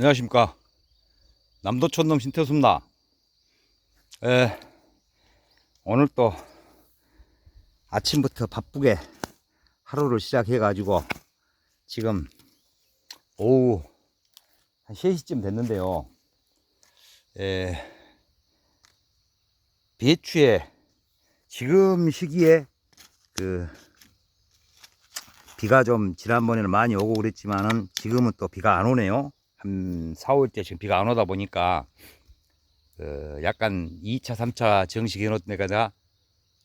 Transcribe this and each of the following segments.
안녕하십니까. 남도촌놈 신태수입니다. 에, 오늘 또 아침부터 바쁘게 하루를 시작해 가지고 지금 오후 한 3시쯤 됐는데요. 에, 배추에 지금 시기에 그 비가 좀 지난번에는 많이 오고 그랬지만은 지금은 또 비가 안 오네요. 한 4, 5일째 지금 비가 안 오다 보니까 그 약간 2차, 3차 정식 해놓은 데가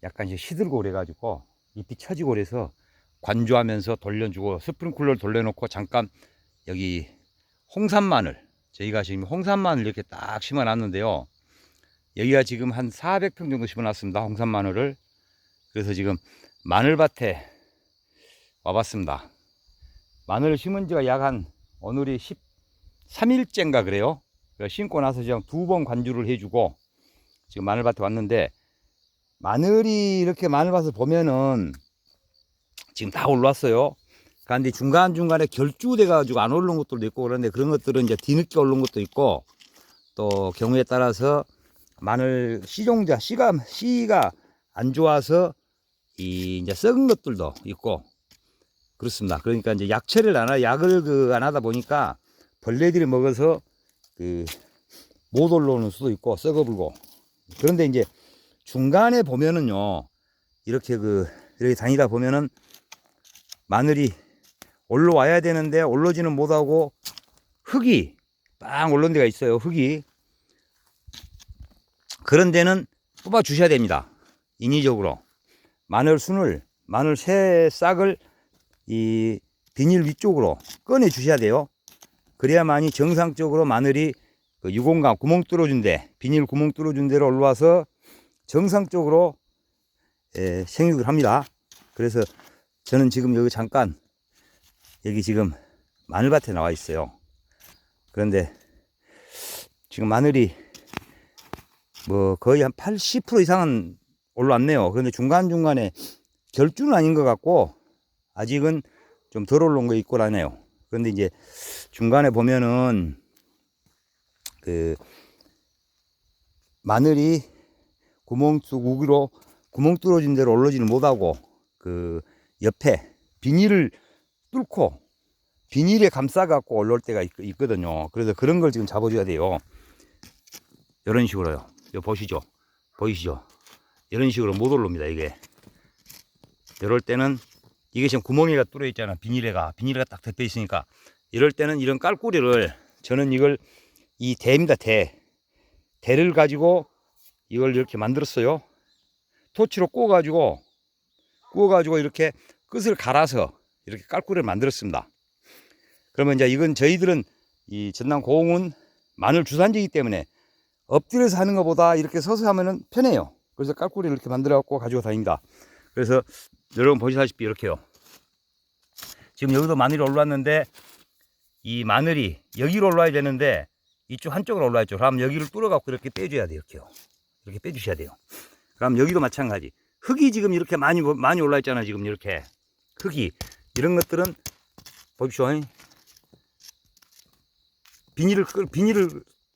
약간 이제 시들고 그래가지고 잎이 처지고 그래서 관조하면서 돌려주고 스프링쿨러를 돌려놓고 잠깐 여기 홍산 마늘 저희가 지금 홍산 마늘 이렇게 딱 심어놨는데요. 여기가 지금 한 400평 정도 심어놨습니다. 홍산 마늘을 그래서 지금 마늘밭에 와봤습니다. 마늘을 심은 지가 약 한 오늘이 13일째인가 그래요. 심고 나서 지금 두 번 관주를 해주고 지금 마늘밭에 왔는데 마늘이 이렇게 마늘밭을 보면은 지금 다 올라왔어요. 그런데 중간중간에 결주돼 가지고 안 오른 것들도 있고 그런데 그런 것들은 이제 뒤늦게 오른 것도 있고 또 경우에 따라서 마늘 씨종자 씨가 씨가 안 좋아서 이 이제 썩은 것들도 있고 그렇습니다. 그러니까 이제 약처리를 안 하, 약을 그 안 하다 보니까 벌레들이 먹어서 그 못 올라오는 수도 있고 썩어불고. 그런데 이제 중간에 보면은요 이렇게 그 이렇게 다니다 보면은 마늘이 올라와야 되는데 올라지는 못하고 흙이 빵 올라온 데가 있어요 흙이. 그런 데는 뽑아 주셔야 됩니다 인위적으로. 마늘 순을 마늘 새 싹을 이 비닐 위쪽으로 꺼내 주셔야 돼요. 그래야만이 정상적으로 마늘이 그 유공간 구멍 뚫어준 데, 비닐 구멍 뚫어준 데로 올라와서 정상적으로 에, 생육을 합니다. 그래서 저는 지금 여기 잠깐 여기 지금 마늘밭에 나와 있어요. 그런데 지금 마늘이 뭐 거의 한 80% 이상은 올라왔네요. 그런데 중간중간에 결주는 아닌 것 같고 아직은 좀 덜 올라온 거 있고 라네요. 그런데 이제 중간에 보면은 그 마늘이 구멍 속 우기로 구멍 뚫어진 대로 올라지는 못하고 그 옆에 비닐을 뚫고 비닐에 감싸 갖고 올라올 때가 있, 거든요 그래서 그런 걸 지금 잡아줘야 돼요. 이런 식으로요. 이거 보시죠. 보이시죠? 이런 식으로 못 올라옵니다. 이게. 이럴 때는 이게 지금 구멍이가 뚫어 있잖아. 비닐에가. 비닐에가 딱 덮여 있으니까. 이럴 때는 이런 깔꾸리를 저는 이걸 이 대입니다. 대. 대를 가지고 이걸 이렇게 만들었어요. 토치로 구워 가지고 구워 가지고 이렇게 끝을 갈아서 이렇게 깔꾸리를 만들었습니다. 그러면 이제 이건 저희들은 이 전남 고흥은 마늘 주산지이기 때문에 엎드려서 하는 것보다 이렇게 서서 하면은 편해요. 그래서 깔꾸리를 이렇게 만들어 갖고 가지고 다닙니다. 그래서 여러분 보시다시피 이렇게요. 지금 여기도 마늘이 올라왔는데 이 마늘이 여기로 올라와야 되는데 이쪽 한쪽으로 올라와 있죠. 그럼 여기를 뚫어 갖고 이렇게 빼줘야 돼요. 이렇게요. 이렇게 빼주셔야 돼요. 그럼 여기도 마찬가지. 흙이 지금 이렇게 많이 많이 올라 있잖아요. 지금 이렇게 흙이 이런 것들은 보십시오. 비닐을 끌- 비닐을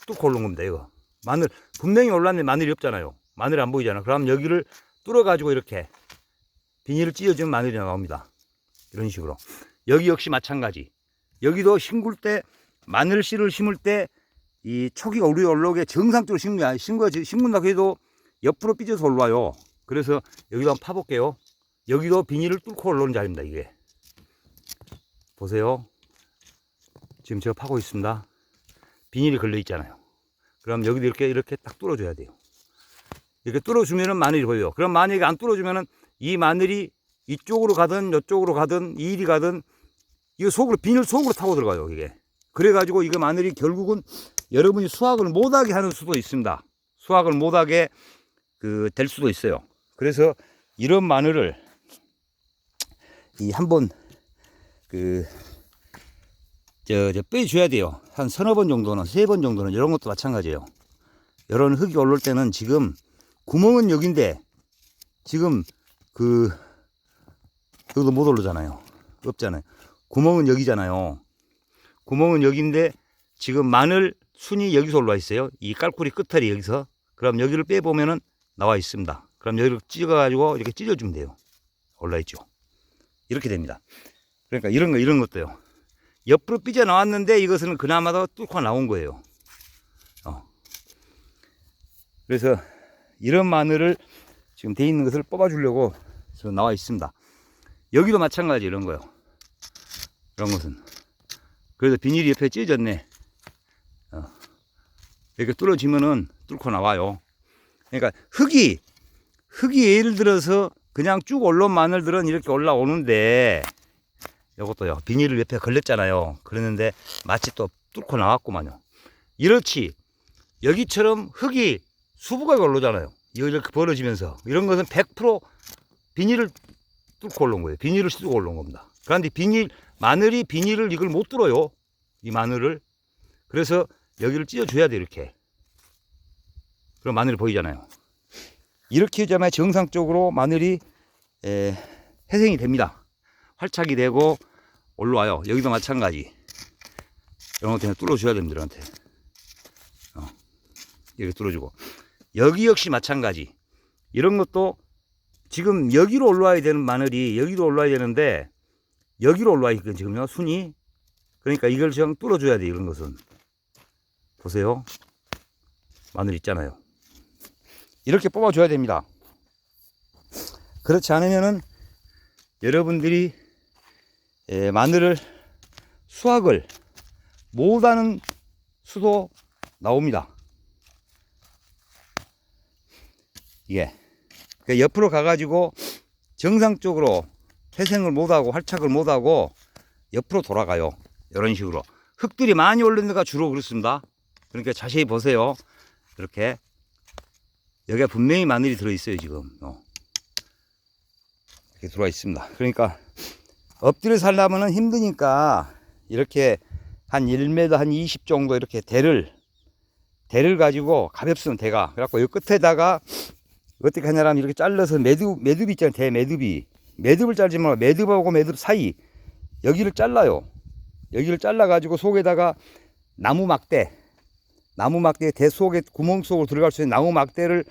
뚫고 올라온 겁니다. 이거 마늘 분명히 올랐는데 마늘이 없잖아요. 마늘이 안 보이잖아. 그럼 여기를 뚫어 가지고 이렇게 비닐을 찢어주면 마늘이 나옵니다. 이런 식으로. 여기 역시 마찬가지. 여기도 심굴 때 마늘 씨를 심을 때 이 초기가 우리 올라오게 정상적으로 심는 게 아니 심고 심는다고 해도 옆으로 삐져서 올라와요. 그래서 여기도 한번 파볼게요. 여기도 비닐을 뚫고 올라오는 자리입니다. 이게 보세요. 지금 제가 파고 있습니다. 비닐이 걸려 있잖아요. 그럼 여기도 이렇게 이렇게 딱 뚫어줘야 돼요. 이렇게 뚫어주면은 마늘이 보여요. 그럼 만약에 안 뚫어주면은 이 마늘이 이쪽으로 가든 이쪽으로 가든 이 일이 가든 이거 속으로 비닐 속으로 타고 들어가요 이게. 그래가지고 이거 마늘이 결국은 여러분이 수확을 못하게 하는 수도 있습니다. 수확을 못하게 그 될 수도 있어요. 그래서 이런 마늘을 이 한번 그 저, 저 빼줘야 돼요. 한 서너 번 정도는, 세 번 정도는 이런 것도 마찬가지예요. 이런 흙이 올라올 때는 지금 구멍은 여긴데 지금 그 여기도 못 오르잖아요. 없잖아요. 구멍은 여기잖아요. 구멍은 여기인데 지금 마늘 순이 여기서 올라와 있어요. 이 깔꾸리 끝털이 여기서. 그럼 여기를 빼보면은 나와 있습니다. 그럼 여기를 찢어가지고 이렇게 찢어주면 돼요. 올라 있죠. 이렇게 됩니다. 그러니까 이런 거, 이런 것도요. 옆으로 삐져 나왔는데 이것은 그나마도 뚫고 나온 거예요. 어. 그래서 이런 마늘을 지금 돼 있는 것을 뽑아주려고 나와 있습니다. 여기도 마찬가지 이런 거요. 이런 것은. 그래서 비닐이 옆에 찢어졌네. 어. 이렇게 뚫어지면은 뚫고 나와요. 그러니까 흙이, 흙이 예를 들어서 그냥 쭉 올라온 마늘들은 이렇게 올라오는데 이것도요. 비닐을 옆에 걸렸잖아요. 그랬는데 마치 또 뚫고 나왔구만요. 이렇지. 여기처럼 흙이 수부가. 이거 이렇게 벌어지면서. 이런 것은 100% 비닐을 뚫고 올라온 거예요. 비닐을 쓰고 올라온 겁니다. 그런데 비닐, 마늘이 비닐을 이걸 못 뚫어요. 이 마늘을. 그래서 여기를 찢어줘야 돼, 이렇게. 그럼 마늘이 보이잖아요. 이렇게 하자마자 정상적으로 마늘이 에, 회생이 됩니다. 활착이 되고 올라와요. 여기도 마찬가지. 이런 것 때문에 뚫어줘야 됩니다, 이한테 어, 이렇게 뚫어주고. 여기 역시 마찬가지. 이런 것도 지금 여기로 올라와야 되는 마늘이 여기로 올라와야 되는데 여기로 올라와 있거든요, 지금요, 순이. 그러니까 이걸 지금 뚫어줘야 돼, 이런 것은. 보세요. 마늘 있잖아요. 이렇게 뽑아줘야 됩니다. 그렇지 않으면은 여러분들이 예, 마늘을 수확을 못하는 수도 나옵니다. 그 옆으로 가가지고 정상적으로 회생을 못하고 활착을 못하고 옆으로 돌아가요. 이런 식으로 흙들이 많이 올른 데가 주로 그렇습니다. 그러니까 자세히 보세요. 이렇게 여기가 분명히 마늘이 들어있어요 지금 어. 이렇게 들어와 있습니다 그러니까 엎드려 살려면 힘드니까 이렇게 한 1m 한 20 정도 이렇게 대를 대를 가지고 가볍으면 대가 그래갖고 이 끝에다가 어떻게 하냐면 이렇게 잘라서 매듭 매듭 있잖아요. 대 매듭이. 매듭을 잘지 말고 매듭하고 매듭 사이. 여기를 잘라요. 여기를 잘라 가지고 속에다가 나무 막대. 나무 막대 대 속에 구멍 속으로 들어갈 수 있는 나무 막대를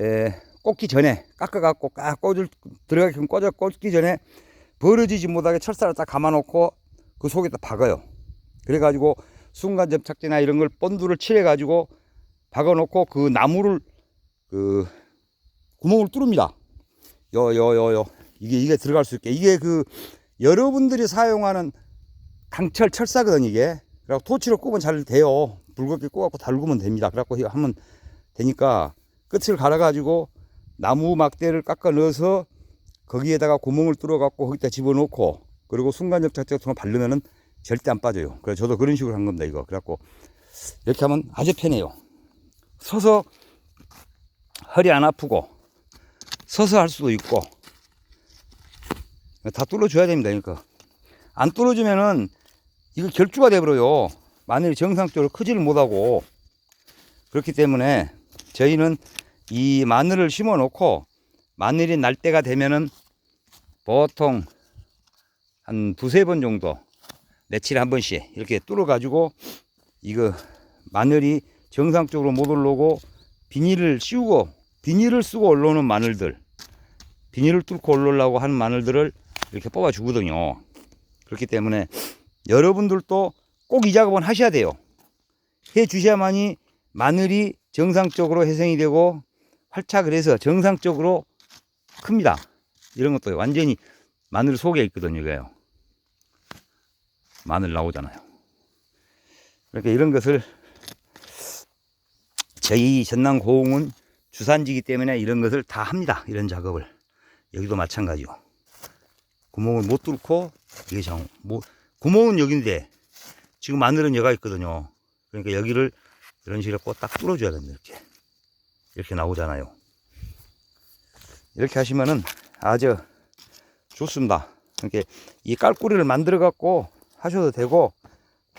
에, 꽂기 전에 깎아 갖고 깍 꽂을 들어가게끔 꽂아 꽂기 전에 벌어지지 못하게 철사를 딱 감아 놓고 그 속에다 박아요. 그래 가지고 순간 접착제나 이런 걸 본드를 칠해 가지고 박아 놓고 그 나무를 그 구멍을 뚫습니다. 요 요 요 요 이게 이게 들어갈 수 있게 이게 그 여러분들이 사용하는 강철 철사거든 이게. 그래고 토치로 꼽으면 잘 돼요. 붉게 꼽아갖고 달구면 됩니다. 그래갖고 이거 하면 되니까 끝을 갈아가지고 나무 막대를 깎아 넣어서 거기에다가 구멍을 뚫어갖고 거기다 집어넣고 그리고 순간적 자체 같은 거 바르면은 절대 안 빠져요. 그래서 저도 그런 식으로 한 겁니다. 이거. 그래갖고 이렇게 하면 아주 편해요. 서서 허리 안 아프고 서서 할 수도 있고 다 뚫어줘야 됩니다. 그러니까 안 뚫어주면은 이거 결주가 돼버려요. 마늘이 정상적으로 크지를 못하고 그렇기 때문에 저희는 이 마늘을 심어 놓고 마늘이 날 때가 되면은 보통 한 두세 번 정도 며칠에 한 번씩 이렇게 뚫어 가지고 이거 마늘이 정상적으로 못 올라오고 비닐을 씌우고 비닐을 쓰고 올라오는 마늘들 비닐을 뚫고 올라오려고 하는 마늘들을 이렇게 뽑아 주거든요 그렇기 때문에 여러분들도 꼭 이 작업은 하셔야 돼요 해 주셔야만이 마늘이 정상적으로 회생이 되고 활착을 해서 정상적으로 큽니다. 이런 것도 완전히 마늘 속에 있거든요. 이거요. 마늘 나오잖아요. 그러니까 이런 것을 저희 전남 고흥은 주산지기 때문에 이런 것을 다 합니다. 이런 작업을. 여기도 마찬가지요. 구멍을 못 뚫고 이게 장, 뭐, 구멍은 여기인데 지금 마늘은 여가 있거든요. 그러니까 여기를 이런 식으로 꼭딱 뚫어줘야 됩니다. 이렇게. 이렇게 나오잖아요. 이렇게 하시면은 아주 좋습니다. 이렇게 이 깔꾸리를 만들어 갖고 하셔도 되고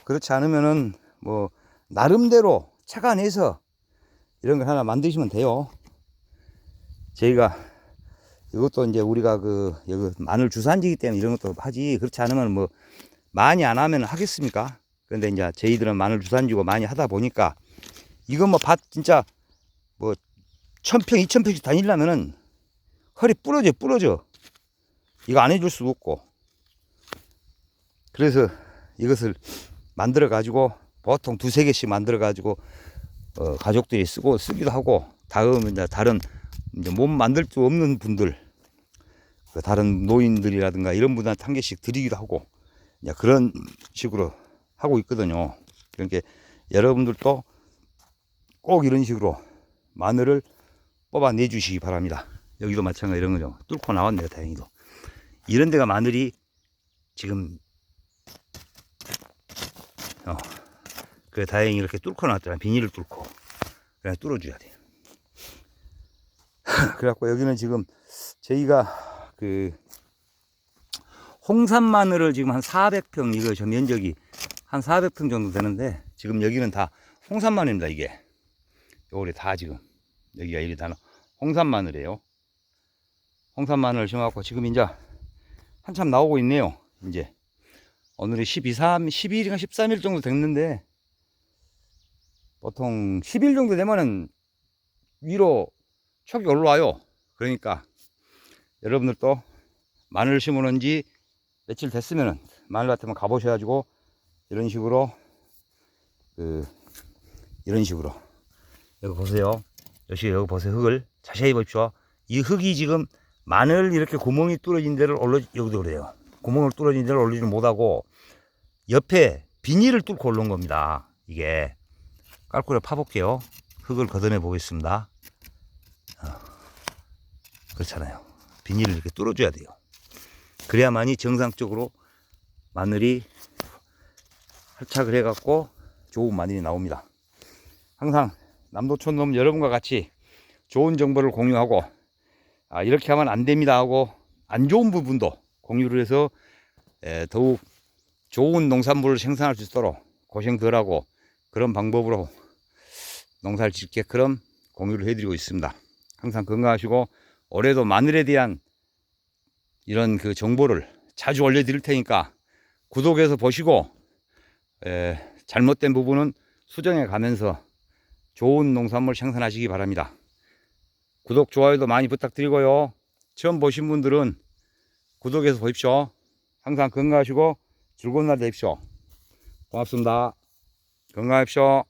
그렇지 않으면은 뭐 나름대로 착안해서 이런 걸 하나 만드시면 돼요. 저희가 이것도 이제 우리가 그 여기 마늘 주산지기 때문에 이런 것도 하지. 그렇지 않으면 뭐 많이 안 하면 하겠습니까? 그런데 이제 저희들은 마늘 주산지고 많이 하다 보니까 이거 뭐 밭 진짜 뭐 천평 이천 평씩 다니려면은 허리 부러져 부러져. 이거 안 해줄 수도 없고. 그래서 이것을 만들어 가지고 보통 두세 개씩 만들어 가지고 어, 가족들이 쓰고 쓰기도 하고 다음 이제 다른 이제 몸 만들 수 없는 분들 그 다른 노인들이라든가 이런 분한테 한 개씩 드리기도 하고 이제 그런 식으로 하고 있거든요. 그러니까 여러분들도 꼭 이런 식으로 마늘을 뽑아내 주시기 바랍니다. 여기도 마찬가지 이런 거죠. 뚫고 나왔네요, 다행히도. 이런 데가 마늘이 지금 어, 그래 다행히 이렇게 뚫고 나왔더라. 비닐을 뚫고 그냥 뚫어줘야 돼요. 그래갖고 여기는 지금 저희가 그 홍산 마늘을 지금 한 400평 이거 저 면적이 한 400평 정도 되는데 지금 여기는 다 홍산 마늘입니다 이게. 요리 다 지금. 여기가 이리 다 홍산 마늘이에요. 홍산 마늘을 심어갖고 지금 이제 한참 나오고 있네요 이제. 오늘이 12, 3, 12일인가 13일 정도 됐는데 보통 10일 정도 되면은 위로 촉이 올라와요. 그러니까 여러분들도 마늘 심어놓은 지 며칠 됐으면은 마늘 같으면 가보셔가지고 이런 식으로 그 이런 식으로. 여기 보세요. 여기 여기 보세요. 흙을 자세히 보십시오. 이 흙이 지금 마늘 이렇게 구멍이 뚫어진 데를 올려 여기도 그래요. 구멍을 뚫어진 데를 올리지 못하고 옆에 비닐을 뚫고 올라온 겁니다. 이게. 깔꾸를 파볼게요. 흙을 걷어내 보겠습니다. 어, 그렇잖아요 비닐을 이렇게 뚫어줘야 돼요 그래야만이 정상적으로 마늘이 활착을 해갖고 좋은 마늘이 나옵니다. 항상 남도촌 놈 여러분과 같이 좋은 정보를 공유하고 아, 이렇게 하면 안 됩니다 하고 안 좋은 부분도 공유를 해서 에, 더욱 좋은 농산물을 생산할 수 있도록 고생 덜 하고 그런 방법으로 농사를 짓게끔 공유를 해드리고 있습니다. 항상 건강하시고 올해도 마늘에 대한 이런 그 정보를 자주 올려드릴 테니까 구독해서 보시고 에, 잘못된 부분은 수정해 가면서 좋은 농산물 생산하시기 바랍니다. 구독, 좋아요도 많이 부탁드리고요. 처음 보신 분들은 구독해서 보십시오. 항상 건강하시고 즐거운 날 되십시오. 고맙습니다. 건강하십시오.